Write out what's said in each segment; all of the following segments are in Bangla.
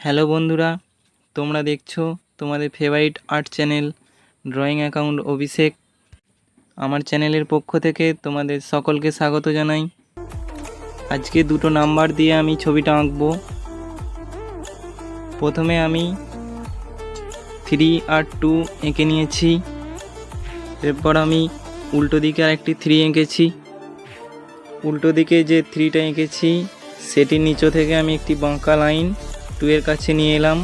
হ্যালো বন্ধুরা, তোমরা দেখছ তোমাদের favourite art channel drawing account Abhishek. আমার চ্যানেলের পক্ষ থেকে তোমাদের সকলকে স্বাগত জানাই। আজকে দুটো নাম্বার দিয়ে আমি ছবিটা আঁকবো। প্রথমে আমি থ্রি আর টু এঁকে নিয়েছি। এরপর আমি উল্টো দিকে আরেকটি থ্রি এঁকেছি। উল্টো দিকে যে থ্রিটা এঁকেছি, সেটির নিচে থেকে আমি একটি বাঁকা লাইন টু এর কাছে নিয়ে এলাম।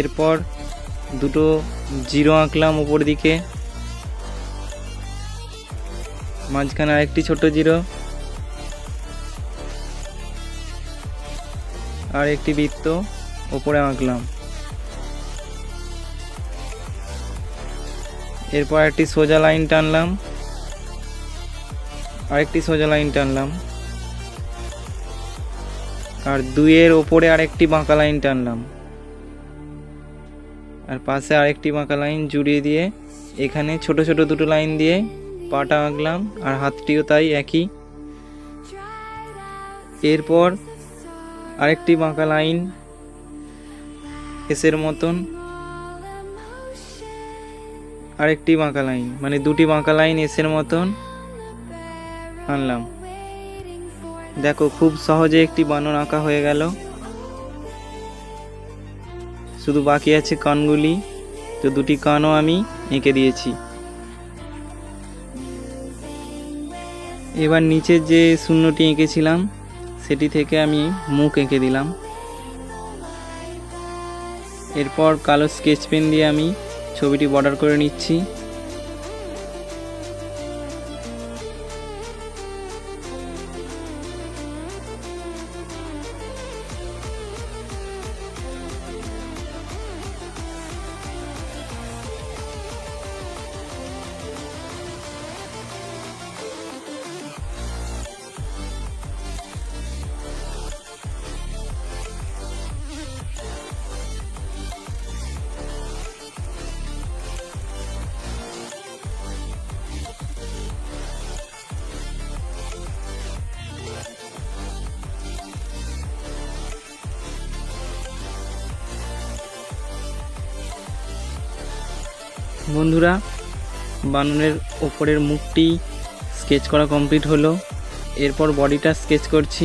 এরপর দুটো জিরো আঁকলাম উপর দিকে। মাঝখানে আরেকটি ছোট জিরো। আর একটি বৃত্ত ওপরে আঁকলাম। এরপর একটি সোজা লাইন টানলাম। আরেকটি সোজা লাইন টানলাম। আর দুইয়ের ওপরে আরেকটি বাঁকা লাইন টানলাম। আর পাশে আরেকটি বাঁকা লাইন জুড়িয়ে দিয়ে এখানে ছোট ছোট দুটো লাইন দিয়ে পাটা আঁকলাম, আর হাতটিও তাই একই। এরপর আরেকটি বাঁকা লাইন এসের মতন। আরেকটি বাঁকা লাইন মানে দুটি বাঁকা লাইন এসের মতন। আনলাম। দেখো, খুব সহজে একটি বানর আঁকা হয়ে গেল। শুধু বাকি আছে কানগুলি, তো দুটি কানও আমি এঁকে দিয়েছি। এবার নিচের যে শূন্যটি এঁকেছিলাম, সেটি থেকে আমি মুখ এঁকে দিলাম। এরপর কালো স্কেচ পেন দিয়ে আমি ছবিটি বর্ডার করে নিচ্ছি। বন্ধুরা বাননের ওপরের মুখটি স্কেচ করা কমপ্লিট হলো। এরপর বডিটা স্কেচ করছি।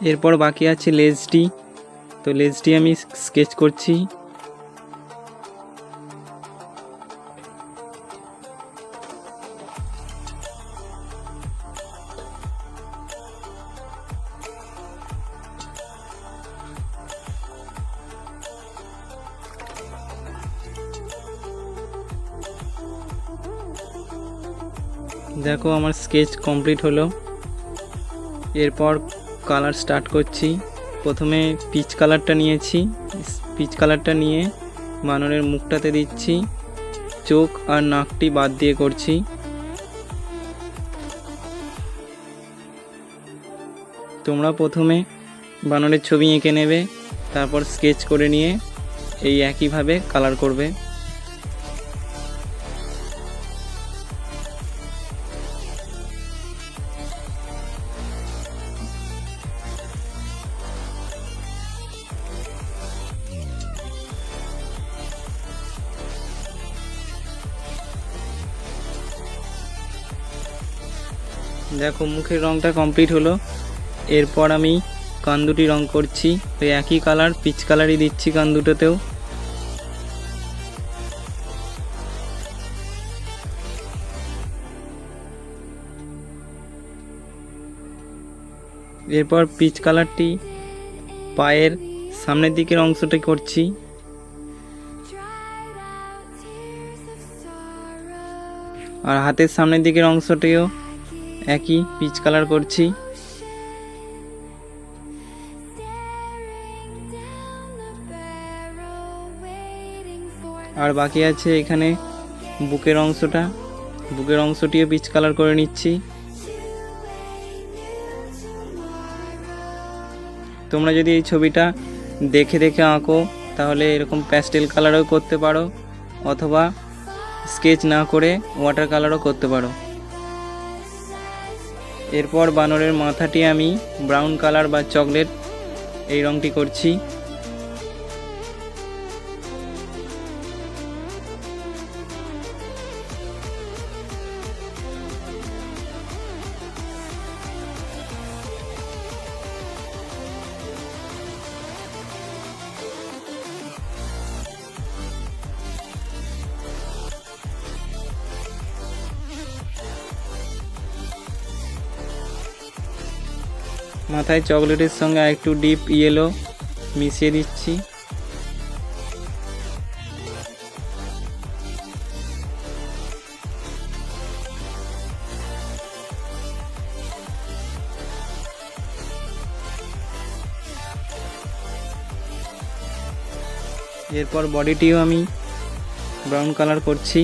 এরপর বাকি আছে লেজটি তো লেজটি আমি স্কেচ করছি। দেখো আমার স্কেচ কমপ্লিট হলো। এরপর কালার স্টার্ট করছি। প্রথমে পিচ কালারটা নিয়েছি। পিচ কালারটা নিয়ে বানরের মুখটাতে দিচ্ছি। চোখ আর নাকটি বাদ দিয়ে করছি। তোমরা প্রথমে বানরের ছবি এঁকে নেবে, তারপর স্কেচ করে নিয়ে এই একইভাবে কালার করবে। দেখো, মুখের রংটা কমপ্লিট হলো। এরপর আমি কান দুটি রং করছি। ওই একই কালার পিচ কালারই দিচ্ছি কান দুটোতেও এরপর পিচ কালারটি পায়ের সামনের দিকের অংশটা করছি। আর হাতের সামনের দিকের অংশটিও একই পিচ কালার করছি। আর বাকি আছে এখানে বুকের অংশটা। বুকের অংশটিও পিচ কালার করে নিচ্ছি। তোমরা যদি এই ছবিটা দেখে দেখে আঁকো, তাহলে এরকম প্যাস্টেল কালারও করতে পারো, অথবা স্কেচ না করে ওয়াটার কালারও করতে পারো। এরপর বানরের মাথাটি আমি ব্রাউন কালার বা চকলেট এই রঙটি করছি। মাথায় চকলেটের সঙ্গে একটু ডিপ ইয়েলো মিশিয়ে দিচ্ছি। এরপর বডিটিও আমি ব্রাউন কালার করছি।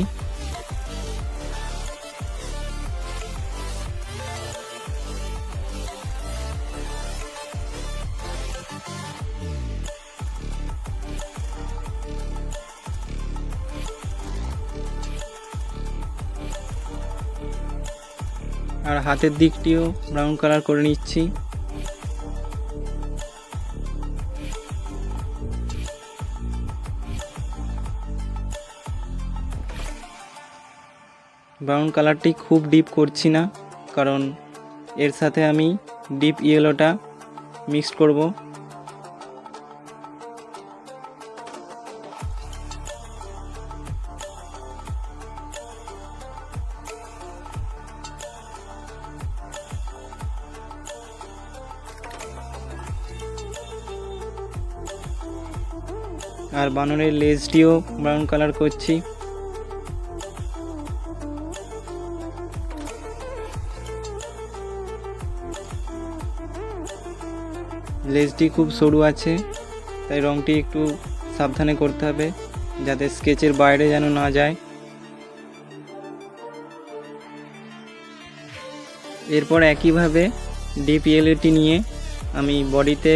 আর হাতের দিকটিও ব্রাউন কালার করে নিচ্ছি। ব্রাউন কালারটি খুব ডিপ করছি না, কারণ এর সাথে আমি ডিপ ইয়েলোটা মিক্সড করব। আর বানরের লেজটিও ব্রাউন কালার করছি। লেজটি খুব সরু আছে, তাই রংটি একটু সাবধানে করতে হবে, যাতে স্কেচের বাইরে যেন না যায়। এরপর একইভাবে ডিপ ইয়েলোটি নিয়ে আমি বডিতে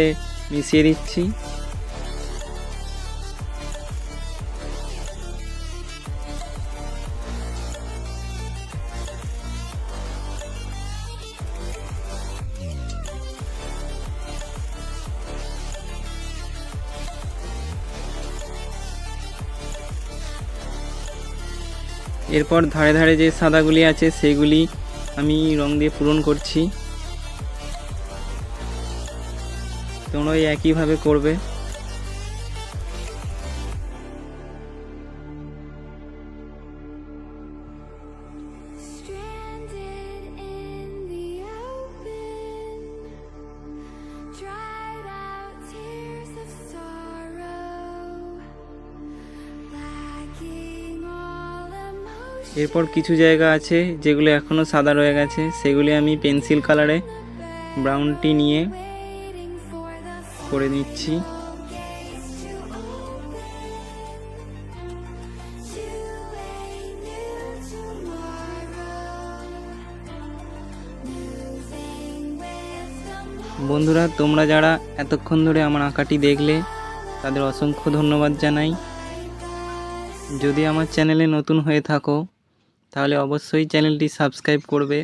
মিশিয়ে দিচ্ছি। এরপর ধারে ধারে যে সাদাগুলি আছে সেগুলি আমি রং দিয়ে পূরণ করছি। তোমরা একইভাবে করবে। এরপর কিছু জায়গা আছে যেগুলো এখনও সাদা রয়ে গেছে সেগুলি আমি পেন্সিল কালারে ব্রাউনটি নিয়ে করে নিচ্ছি. বন্ধুরা, তোমরা যারা এতক্ষণ ধরে আমার আঁকাটি দেখলে, তাদের অসংখ্য ধন্যবাদ জানাই যদি আমার চ্যানেলে নতুন হয়ে থাকো তাহলে অবশ্যই চ্যানেলটি সাবস্ক্রাইব করবে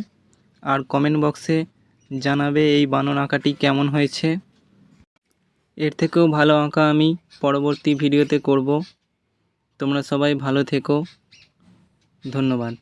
আর কমেন্ট বক্সে জানাবে এই বানন আঁকাটি কেমন হয়েছে। এর থেকেও ভালো আঁকা আমি পরবর্তী ভিডিওতে করব। তোমরা সবাই ভালো থেকো। ধন্যবাদ।